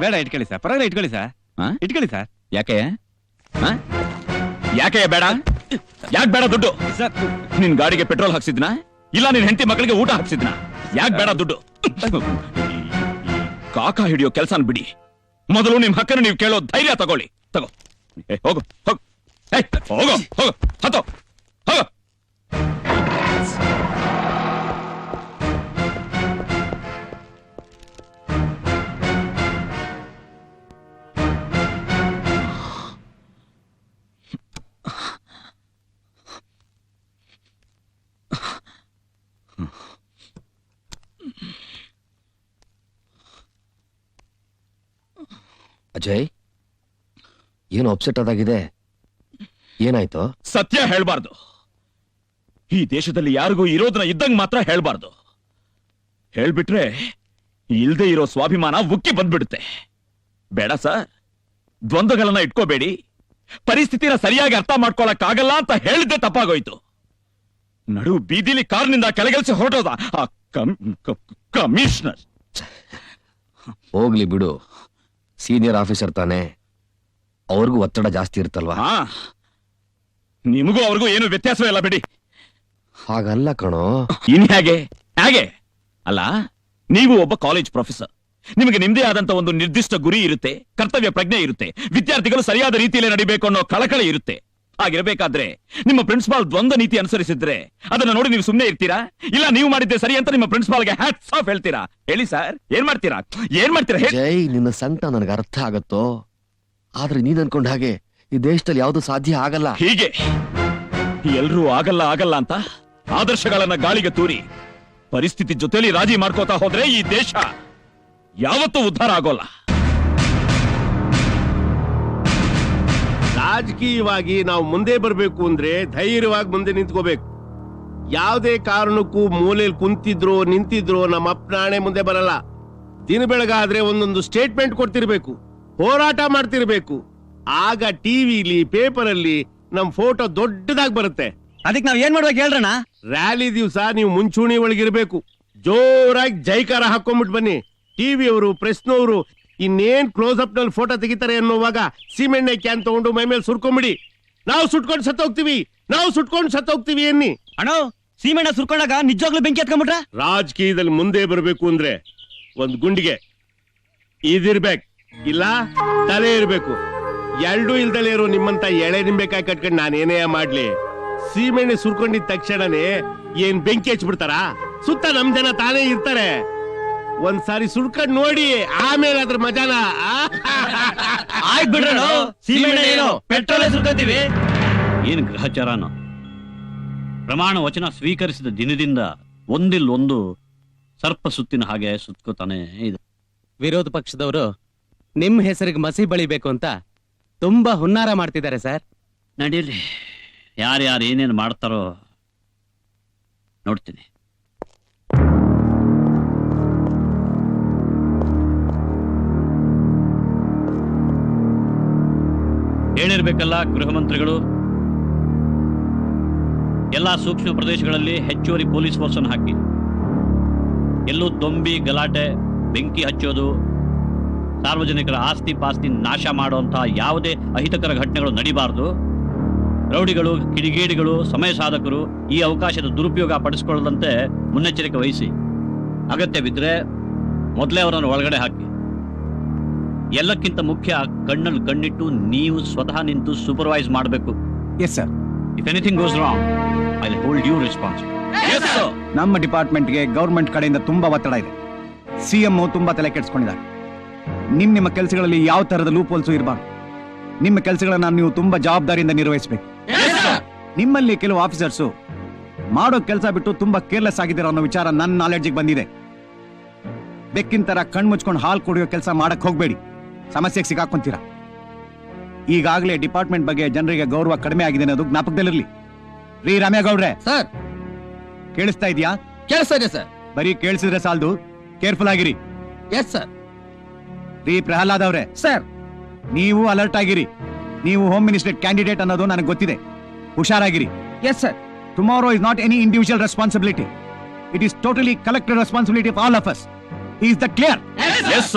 ಬೇಡ ಇಟ್ಕೊಳ್ಳಿ ಸರ್ ಪರವಾಗಿಲ್ಲ ಇಟ್ಕೊಳ್ಳಿ ಸರ್ ಹಾ? ಇಟ್ಕೊಳ್ಳಿ ಸರ್ ಯಾಕೆ? ಹಾ? ಯಾಕೆ ಬೇಡ? ಯಾಕೆ ಬೇಡ ದುಡ್ಡು? ಸರ್ ನಿನ್ ಗಾಡಿಗೆ ಪೆಟ್ರೋಲ್ ಹಾಕ್ಸಿದ್ನ? ಇಲ್ಲ ನಿನ್ ಹೆಂಡತಿ ಮಕ್ಕಳಿಗೆ ಊಟ ಹಾಕ್ಸಿದ್ನ? ಯಾಕೆ ಬೇಡ ದುಡ್ಡು? ಕಾಕ ಹಿಡಿಯೋ ಕೆಲ್ಸನ್ ಬಿಡಿ. ಮೊದಲು ನಿಮ್ ಹಕ್ಕನ್ನು ನೀವು ಕೇಳೋ ಧೈರ್ಯ ತಗೊಳ್ಳಿ. ತಗೋ. ಏ, ಹೋಗು ಹೋಗು. ಏ, ಹೋಗು ಹೋಗು. ಹತ್ತೋ. ಹೋಗು. ಅಜಯ್ ಏನು ಅಪ್ಸೆಟ್ ಆದಾಗಿದೆ? ಏನಾಯ್ತು? ಸತ್ಯ ಹೇಳ್ಬಾರ್ದು. ಈ ದೇಶದಲ್ಲಿ ಯಾರಿಗೂ ಇರೋದನ್ನ ಇದ್ದಂಗ್ ಮಾತ್ರ ಹೇಳ್ಬಾರ್ದು. ಹೇಳ್ಬಿಟ್ರೆ ಇಲ್ದೇ ಇರೋ ಸ್ವಾಭಿಮಾನ ಉಕ್ಕಿ ಬಂದ್ಬಿಡುತ್ತೆ. ಬೇಡ ಸರ್. ದ್ವಂದ್ವಗಳನ್ನ ಇಟ್ಕೋಬೇಡಿ. ಪರಿಸ್ಥಿತಿನ ಸರಿಯಾಗಿ ಅರ್ಥ ಮಾಡ್ಕೊಳಕ್ಕಾಗಲ್ಲ ಅಂತ ಹೇಳಿದ್ದೆ ತಪ್ಪಾಗೋಯ್ತು. ನಡು ಬೀದಿಲಿ ಕಾರ್ನಿಂದ ಕೆಳಗೆಲ್ಸಿ ಹೊರಟೋದ ಆ ಕಮ್- ಕಮಿಷನರ್. ಹೋಗ್ಲಿ ಬಿಡು. ಸೀನಿಯರ್ ಆಫೀಸರ್ ತಾನೆ. ಅವ್ರಿಗೂ ಒತ್ತಡ ಜಾಸ್ತಿ ಇರುತ್ತಲ್ವಾ? ನಿಮಗೂ ಅವ್ರಿಗೂ ಏನು ವ್ಯತ್ಯಾಸವೇ ಇಲ್ಲ ಬಿಡಿ. ಹಾಗಲ್ಲ ಕಣೋ. ಇನ್ ಹೇಗೆ? ಹೇಗೆ? ಅಲ್ಲ ನೀವು ಒಬ್ಬ ಕಾಲೇಜ್ ಪ್ರೊಫೆಸರ್ ನಿಮಗೆ ನಿಮ್ದೇ ಆದಂತ ಒಂದು ನಿರ್ದಿಷ್ಟ ಗುರಿ ಇರುತ್ತೆ ಕರ್ತವ್ಯ ಪ್ರಜ್ಞೆ ಇರುತ್ತೆ ವಿದ್ಯಾರ್ಥಿಗಳು ಸರಿಯಾದ ರೀತಿಯಲ್ಲಿ ನಡಿಬೇಕು ಅನ್ನೋ ಕಳಕಳಿ ಇರುತ್ತೆ. ಹಾಗಿರ್ಬೇಕಾದ್ರೆ ನಿಮ್ಮ ಪ್ರಿನ್ಸಿಪಾಲ್ ದ್ವಂದ್ವ ನೀತಿ ಅನುಸರಿಸಿದ್ರೆ ಅದನ್ನ ನೋಡಿ ನೀವು ಸುಮ್ಮನೆ ಇರ್ತೀರಾ? ಇಲ್ಲ ನೀವು ಮಾಡಿದ್ದೆ ಸರಿ ಅಂತ ನಿಮ್ಮ ಪ್ರಿನ್ಸಿಪಾಲ್ಗೆ ಹ್ಯಾಟ್ಸ್ ಆಫ್ ಹೇಳ್ತೀರಾ? ಹೇಳಿ ಸರ್ ಏನ್ ಮಾಡ್ತೀರಾ? ಏನ್ ಮಾಡ್ತೀರಾ? ಹೇಳಿ. ಜೈ ನಿನ್ನ ಸಂಕಟ ನನಗೆ ಅರ್ಥ ಆಗತ್ತೋ? ಆದ್ರೆ ನೀನ್ ಅನ್ಕೊಂಡ ಹಾಗೆ ಈ ದೇಶದಲ್ಲಿ ಯಾವುದು ಸಾಧ್ಯ ಆಗಲ್ಲ. ಹೀಗೆ. ಎಲ್ರೂ ಆಗಲ್ಲ ಆಗಲ್ಲ ಅಂತ ಆದರ್ಶಗಳನ್ನ ಗಾಳಿಗೆ ತೂರಿ ಪರಿಸ್ಥಿತಿ ಜೊತೆಲಿ ರಾಜಿ ಮಾಡ್ಕೋತಾ ಹೋದ್ರೆ ಈ ದೇಶ ಯಾವತ್ತೂ ಉದ್ಧಾರ ಆಗೋಲ್ಲ. ರಾಜಕೀಯವಾಗಿ ನಾವು ಮುಂದೆ ಬರಬೇಕು ಅಂದ್ರೆ ಧೈರ್ಯವಾಗಿ ಮುಂದೆ ನಿಂತ್ಕೋಬೇಕು. ಯಾವುದೇ ಕಾರಣಕ್ಕೂ ಮೂಲೆಯಲ್ಲಿ ಕುಂತಿದ್ರೋ ನಿಂತಿದ್ರೋ ನಮ್ಮ ಅಪ್ನಾಣೆ ಮುಂದೆ ಬರಲ್ಲ. ದಿನ ಬೆಳಗಾದ್ರೆ ಒಂದೊಂದು ಸ್ಟೇಟ್ಮೆಂಟ್ ಕೊಡ್ತಿರ್ಬೇಕು ಹೋರಾಟ ಮಾಡ್ತಿರ್ಬೇಕು. ಆಗ ಟಿವಿಲಿ ಪೇಪರಲ್ಲಿ ನಮ್ ಫೋಟೋ ದೊಡ್ಡದಾಗಿ ಬರುತ್ತೆ. ಅದಕ್ಕೆ ನಾವ್ ಏನ್ ಮಾಡ್ಬೇಕು ಹೇಳ್ರಣ ರ್ಯಾಲಿ ದಿವಸ ನೀವು ಮುಂಚೂಣಿ ಒಳಗಿರ್ಬೇಕು. ಜೋರಾಗಿ ಜೈಕಾರ ಹಾಕೊಂಡ್ಬಿಟ್ಟು ಬನ್ನಿ. ಟಿವಿಯವರು ಪ್ರೆಸ್ನವರು ಇನ್ನೇನ್ ಕ್ಲೋಸ್ ಅಪ್ನಲ್ಲಿ ಫೋಟೋ ತೆಗಿತಾರೆ ಅನ್ನೋವಾಗ ಸೀಮೆಣ್ಣೆ ಕ್ಯಾನ್ ತಗೊಂಡು ಮೈ ಮೇಲೆ ಸುರ್ಕೊಂಬಿಡಿ. ನಾವು ಸುಟ್ಕೊಂಡು ಸತ್ತೋಗ್ತೀವಿ ನಾವು ಸುಟ್ಕೊಂಡು ಸತ್ತೋಗ್ತೀವಿ ಎನ್ನಿ. ಅಣ್ಣ ಸೀಮೆಣ್ಣ ಸುರ್ಕೊಂಡಾಗ ನಿಜವಾಗ್ಲೂ ಬೆಂಕಿ ಹತ್ಕೊಂಡ್ಬಿಟ್ರ ರಾಜಕೀಯದಲ್ಲಿ ಮುಂದೆ ಬರಬೇಕು ಅಂದ್ರೆ ಒಂದ್ ಗುಂಡಿಗೆ. ಇದಿರ್ಬೇಕು. ಇಲ್ಲ ತಲೆ ಇರ್ಬೇಕು. ಎರಡೂ ಇಲ್ದಲೇ ಇರೋ ನಿಮ್ಮಂತ ಎಳೆ ನಿಂಬೆಕಾಯಿ ಕಟ್ಕೊಂಡು ನಾನೇನೇ ಮಾಡ್ಲಿ. ಸೀಮೆಣ್ಣೆ ಸುರ್ಕೊಂಡಿದ ತಕ್ಷಣನೇ ಏನ್ ಬೆಂಕಿ ಹಚ್ಬಿಡ್ತಾರ? ಸುತ್ತ ನಮ್ ಜನ ತಾನೇ ಇರ್ತಾರೆ. ಒಂದ್ಸಾರಿ ಸುಡ್ಕೊಂಡ್ ನೋಡಿ ಆಮೇಲೆ ಅದ್ರ ಮಜಾನ? ಆಯ್ತು ಬಿಡ್ರಣ್ಣ ಸೀಮೆಣ್ಣೆ ಏನು? ಪೆಟ್ರೋಲ್ ಸುರ್ಕೋತೀವಿ ಏನು ಗ್ರಹಚಾರನ? ಪ್ರಮಾಣ ವಚನ ಸ್ವೀಕರಿಸಿದ ದಿನದಿಂದ ಒಂದಿಲ್ ಒಂದು ಸರ್ಪ ಸುತ್ತಿನ ಹಾಗೆ ಸುತ್ಕೋತಾನೆ ಇದೆ. ವಿರೋಧ ಪಕ್ಷದವರು ನಿಮ್ ಹೆಸರಿಗೆ ಮಸಿ ಬಳಿಬೇಕು ಅಂತ ತುಂಬಾ ಹುನ್ನಾರ ಮಾಡ್ತಿದ್ದಾರೆ ಸರ್. ನಡೀರಿ ಯಾರ್ಯಾರು ಏನೇನು ಮಾಡ್ತಾರೋ ನೋಡ್ತೀನಿ. ಹೇಳಿರ್ಬೇಕಲ್ಲ ಗೃಹ ಮಂತ್ರಿಗಳು? ಎಲ್ಲಾ ಸೂಕ್ಷ್ಮ ಪ್ರದೇಶಗಳಲ್ಲಿ ಹೆಚ್ಚುವರಿ ಪೊಲೀಸ್ ಫೋರ್ಸ್ ಅನ್ನು ಹಾಕಿ. ಎಲ್ಲೂ ದೊಂಬಿ, ಗಲಾಟೆ, ಬೆಂಕಿ ಹಚ್ಚೋದು, ಸಾರ್ವಜನಿಕರ ಆಸ್ತಿ ಪಾಸ್ತಿ ನಾಶ ಮಾಡುವಂತಹ ಯಾವುದೇ ಅಹಿತಕರ ಘಟನೆಗಳು ನಡಿಬಾರದು. ರೌಡಿಗಳು, ಕಿಡಿಗೇಡಿಗಳು, ಸಮಯ ಸಾಧಕರು ಈ ಅವಕಾಶದ ದುರುಪಯೋಗ ಪಡಿಸಿಕೊಳ್ಳದಂತೆ ಮುನ್ನೆಚ್ಚರಿಕೆ ವಹಿಸಿ. ಅಗತ್ಯವಿದ್ರೆ ಮೊದಲೇ ಅವರನ್ನು ಒಳಗಡೆ ಹಾಕಿ. ಎಲ್ಲಕ್ಕಿಂತ ಮುಖ್ಯ ಕಣ್ಣಲ್ಲಿ ಕಣ್ಣಿಟ್ಟು ನೀವು ಸ್ವತಃ ನಿಂತು ಸೂಪರ್ವೈಸ್ ಮಾಡಬೇಕು. Yes sir if anything goes wrong I hold you responsible ನಮ್ಮ ಡಿಪಾರ್ಟ್ಮೆಂಟ್ಗೆ ಗೌರ್ಮೆಂಟ್ ಕಡೆಯಿಂದ ತುಂಬಾ ಒತ್ತಡ ಇದೆ. ಸಿಎಂ ತುಂಬಾ ತಲೆ ಕೆಡಿಸಿಕೊಂಡಿದ್ದಾರೆ. ನಿಮ್ ನಿಮ್ಮ ಕೆಲಸಗಳಲ್ಲಿ ಯಾವ ತರದ ಲೂಪ್ ಹೋಲ್ಸು ಇರಬಾರ್ದು. ನಿಮ್ಮ ಕೆಲಸಗಳನ್ನ ನೀವು ತುಂಬಾ ಜವಾಬ್ದಾರಿಯಿಂದ ನಿರ್ವಹಿಸಬೇಕು. ನಿಮ್ಮಲ್ಲಿ ಕೆಲವು ಆಫೀಸರ್ಸು ಮಾಡೋ ಕೆಲಸ ಬಿಟ್ಟು ತುಂಬಾ ಕೇರ್ಲೆಸ್ ಆಗಿದ್ದೀರ ಅನ್ನೋ ವಿಚಾರ ನನ್ನ ನಾಲೆಡ್ಜಿಗೆ ಬಂದಿದೆ. ಬೆಕ್ಕಿನ ತರ ಕಣ್ಮುಚ್ಕೊಂಡು ಹಾಲು ಕುಡಿಯೋ ಕೆಲಸ ಮಾಡಕ್ ಹೋಗ್ಬೇಡಿ. ಸಮಸ್ಯೆಗೆ ಸಿಗಾಕೊಂತೀರಾ? ಈಗಾಗಲೇ ಡಿಪಾರ್ಟ್ಮೆಂಟ್ ಬಗ್ಗೆ ಜನರಿಗೆ ಗೌರವ ಕಡಿಮೆ ಆಗಿದೆ ಅನ್ನೋದು ಜ್ಞಾಪಕದಲ್ಲಿರಲಿ. ರೀ ರಾಮೇಗೌಡ್ರೆ ಸರ್. ಕೇಳಿಸ್ತಾ ಇದೆಯಾ? ಕೇಳಿಸ್ತಾ ಇದೆ ಸರ್. ಬರೀ ಕೇಳಿಸಿದ್ರೆ ಸಾಲದು. ಕೇರ್ಫುಲ್ ಆಗಿರಿ. Yes sir. ರೀ ಪ್ರಹ್ಲಾದ್ ಅವ್ರೆ. ಸರ್. ನೀವು ಅಲರ್ಟ್ ಆಗಿರಿ. ನೀವು ಹೋಮ್ ಮಿನಿಸ್ಟರ್ ಕ್ಯಾಂಡಿಡೇಟ್ ಅನ್ನೋದು ನನಗೆ ಗೊತ್ತಿದೆ. ಹುಷಾರಾಗಿರಿ. Yes sir. Tomorrow is not any individual responsibility it is totally collector responsibility of all of us is the clear yes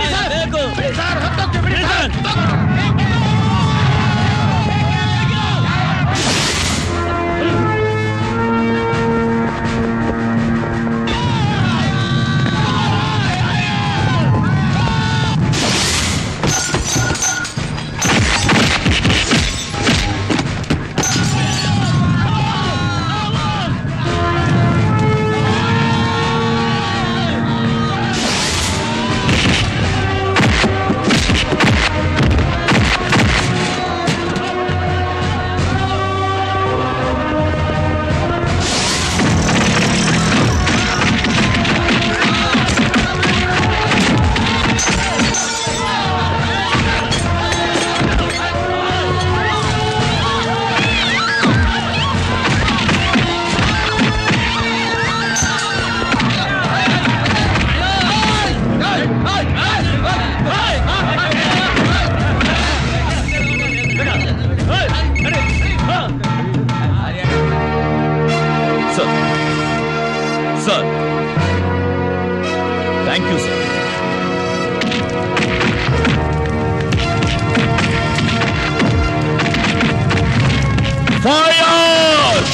ಬೇಕು ಥ್ಯಾಂಕ್ ಯು ಸರ್ ಫೈರ್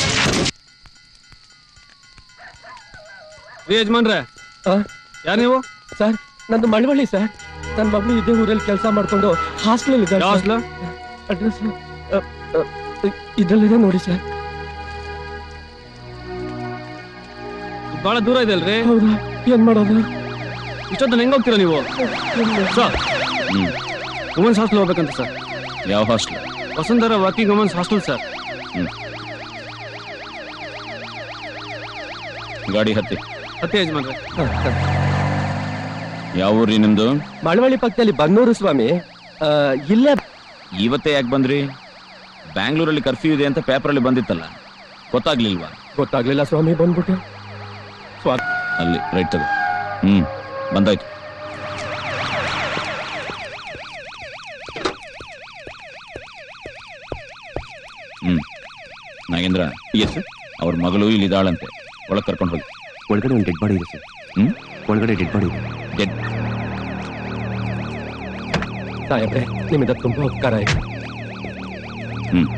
ಯಜಮಾನ್ರೆ. ಯಾರು ನೀವು? ಸರ್ ನಂದು ಮಳವಳ್ಳಿ ಸರ್. ನನ್ನ ಮಗಳು ಇದೇ ಊರಲ್ಲಿ ಕೆಲಸ ಮಾಡ್ಕೊಂಡು ಹಾಸ್ಟೆಲ್ ಇದ್ದಾರೆ ಹಾಸ್ಟೆಲ್ ಅಡ್ರೆಸ್ ಇದ್ರಲ್ಲಿದೆ ನೋಡಿ ಸರ್. ಬಹಳ ದೂರ ಇದೆ ಅಲ್ರಿ ಹೌದಾ ಏನ್ ಮಾಡೋದು? ಇಷ್ಟೊತ್ತಲ್ಲಿ ಹೆಂಗ್ ಹೋಗ್ತೀರಾ ನೀವು? ಸರ್. ವುಮೆನ್ಸ್ ಹಾಸ್ಟೆಲ್ ಹೋಗ್ಬೇಕಂತ ಸರ್. ಯಾವ hostel Vasundhara working women's hostel sir. ಗಾಡಿ ಹತ್ತಿ. ಹತ್ತಿ ಯಜಮಾನ್ರೆ. ಯಾವ ಊರಿ ನಿಮ್ದು? ಮಳವಳ್ಳಿ ಪಕ್ಕದಲ್ಲಿ ಬನ್ನೂರು ಸ್ವಾಮಿ. ಇಲ್ಲ ಇಲ್ಲೇ ಇವತ್ತೇ ಯಾಕೆ ಬಂದ್ರಿ? ಬ್ಯಾಂಗ್ಳೂರಲ್ಲಿ ಕರ್ಫ್ಯೂ ಇದೆ ಅಂತ ಪೇಪರಲ್ಲಿ ಬಂದಿತ್ತಲ್ಲ. ಗೊತ್ತಾಗ್ಲಿಲ್ವಾ? ಗೊತ್ತಾಗ್ಲಿಲ್ಲ ಸ್ವಾಮಿ ಬಂದ್ಬಿಟ್ಟು. ಅಲ್ಲಿ ರೈಟ್ ತಗೋ. ಹ್ಮ್. ಬಂದಾಯ್ತು. ಹ್ಮ್. ನಾಗೇಂದ್ರ ಎಸ್ ಅವ್ರ ಮಗಳು ಇಲ್ಲಿ ಇದಾಳಂತೆ ಒಳಗೆ ಕರ್ಕೊಂಡು ಹೋಗಿ. ಒಳಗಡೆ ಒಂದು ಡೆಡ್ ಬಾಡಿ ಇದೆ ಸರ್. ಹ್ಮ್? ಒಳಗಡೆ ಡೆಡ್ ಬಾಡಿ ಇದೆ. ಡೆಡ್ ಸಾಹೇಬ್ರೆ ನಿಮ್ಮಿಂದ ತುಂಬಾ ಉಪಕಾರ ಆಯ್ತು. ಹ್ಮ್.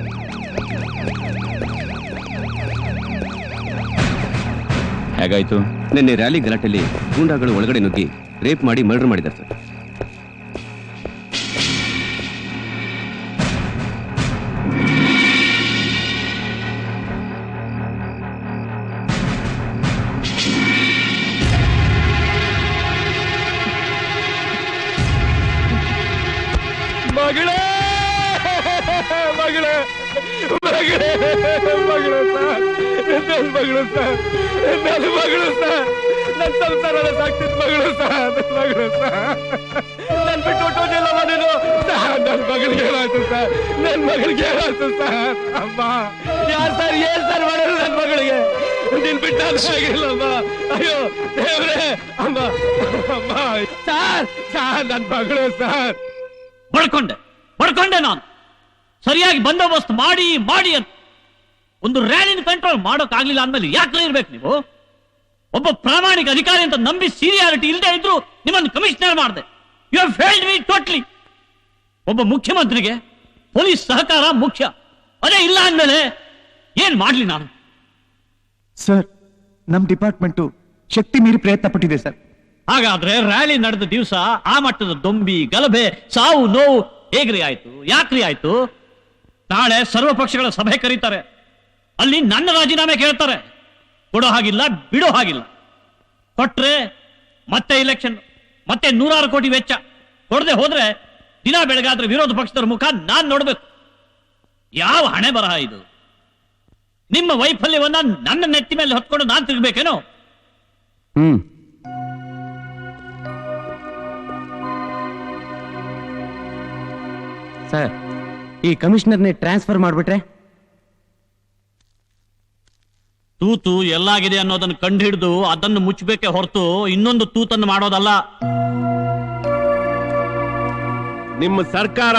ಹೇಗಾಯ್ತು? ನಿನ್ನೆ ರ್ಯಾಲಿ ಗಲಾಟೆಯಲ್ಲಿ ಗೂಂಡಾಗಳು ಒಳಗಡೆ ನುಗ್ಗಿ ರೇಪ್ ಮಾಡಿ ಮರ್ಡರ್ ಮಾಡಿದ್ದಾರೆ ಸರ್ ಮಗಳೇ ಮಗಳೇ ಮಗಳೇ ಮಗಳೇ ನನ್ನ ಮಗಳು ಸರ್ ನನ್ನ ಮಗಳು ಸರ್. ನನ್ನ ಸಂಸಾರ ಸಾಕ್ತಿದ್ ಮಗಳು ಸರ್ ನನ್ನ ಮಗಳು ಸರ್. ನನ್ ಬಿಟ್ಟು ಹೊಟ್ಟೋದಿಲ್ಲವ ನೀನು ಸರ್ ನನ್ನ ಮಗಳಿಗೆ ಏನಾಯ್ತು ಸರ್? ನನ್ನ ಮಗಳಿಗೆ ಏನಾಯ್ತು ಸರ್? ಅಮ್ಮ, ಯಾರು ಸರ್, ಏನ್ ಸರ್ ಮಾಡಿದ್ರು ನನ್ನ ಮಗಳಿಗೆ? ನಿನ್ ಬಿಟ್ಟು ನಾನು ಅಯ್ಯೋ, ದೇವ್ರೆ, ಅಮ್ಮ ಅಮ್ಮ. ಸರ್ ಸರ್ ನನ್ನ ಮಗಳು ಸರ್. ಬಡ್ಕೊಂಡೆ ಬಡ್ಕೊಂಡೆ ನಾನು. ಸರಿಯಾಗಿ ಬಂದೋಬಸ್ತ್ ಮಾಡಿ ಮಾಡಿ ಅಂತ. ಒಂದು ರ್ಯಾಲಿನ ಕಂಟ್ರೋಲ್ ಮಾಡೋಕ್ಕಾಗ್ಲಿಲ್ಲ ಅಂದ್ಮೇಲೆ ಯಾಕೆ ಇರ್ಬೇಕು ನೀವು? ಒಬ್ಬ ಪ್ರಾಮಾಣಿಕ ಅಧಿಕಾರಿ ಅಂತ ನಂಬಿ ಸೀರಿಯಾರಿಟಿ ಇಲ್ಲದೆ ಇದ್ರು ನಿಮ್ಮನ್ನು ಕಮಿಷನರ್ ಮಾಡಿದೆ. You have failed me totally ಒಬ್ಬ ಮುಖ್ಯಮಂತ್ರಿಗೆ ಪೊಲೀಸ್ ಸಹಕಾರ ಮುಖ್ಯ. ಅದೇ ಇಲ್ಲ ಅಂದ್ಮೇಲೆ ಏನ್ ಮಾಡ್ಲಿ ನಾನು? ಸರ್ ನಮ್ ಡಿಪಾರ್ಟ್ಮೆಂಟು ಶಕ್ತಿ ಮೀರಿ ಪ್ರಯತ್ನ ಪಟ್ಟಿದೆ ಸರ್. ಹಾಗಾದ್ರೆ ರ್ಯಾಲಿ ನಡೆದ ದಿವಸ ಆ ಮಟ್ಟದ ದೊಂಬಿ ಗಲಭೆ ಸಾವು ನೋವು ಹೇಗ್ರಿ ಆಯ್ತು? ಯಾಕ್ರಿ ಆಯ್ತು? ನಾಳೆ ಸರ್ವ ಪಕ್ಷಗಳ ಸಭೆ ಕರೀತಾರೆ. ಅಲ್ಲಿ ನನ್ನ ರಾಜೀನಾಮೆ ಕೇಳ್ತಾರೆ. ಕೊಡೋ ಹಾಗಿಲ್ಲ, ಬಿಡೋ ಹಾಗಿಲ್ಲ. ಕೊಟ್ರೆ ಮತ್ತೆ ಇಲೆಕ್ಷನ್ ಮತ್ತೆ ನೂರಾರು ಕೋಟಿ ವೆಚ್ಚ. ಕೊಡದೆ ಹೋದ್ರೆ ದಿನ ಬೆಳಗಾದ್ರೆ ವಿರೋಧ ಪಕ್ಷದವ್ರ ಮುಖ ನಾನು ನೋಡಬೇಕು. ಯಾವ ಹಣೆ ಬರಹ ಇದು? ನಿಮ್ಮ ವೈಫಲ್ಯವನ್ನ ನನ್ನ ನೆತ್ತಿ ಮೇಲೆ ಹೊತ್ಕೊಂಡು ನಾನು ತಿರುಗಬೇಕೇನು? ಹ್ಮ್. ಸರ್, ಈ ಕಮಿಷನರ್ನೇ ಟ್ರಾನ್ಸ್ಫರ್ ಮಾಡಿಬಿಟ್ರೆ? ತೂತು ಎಲ್ಲಾಗಿದೆ ಅನ್ನೋದನ್ನ ಕಂಡು ಹಿಡಿದು ಅದನ್ನು ಮುಚ್ಚಬೇಕೆ ಹೊರತು ಇನ್ನೊಂದು ತೂತನ್ನು ಮಾಡೋದಲ್ಲ. ನಿಮ್ಮ ಸರ್ಕಾರ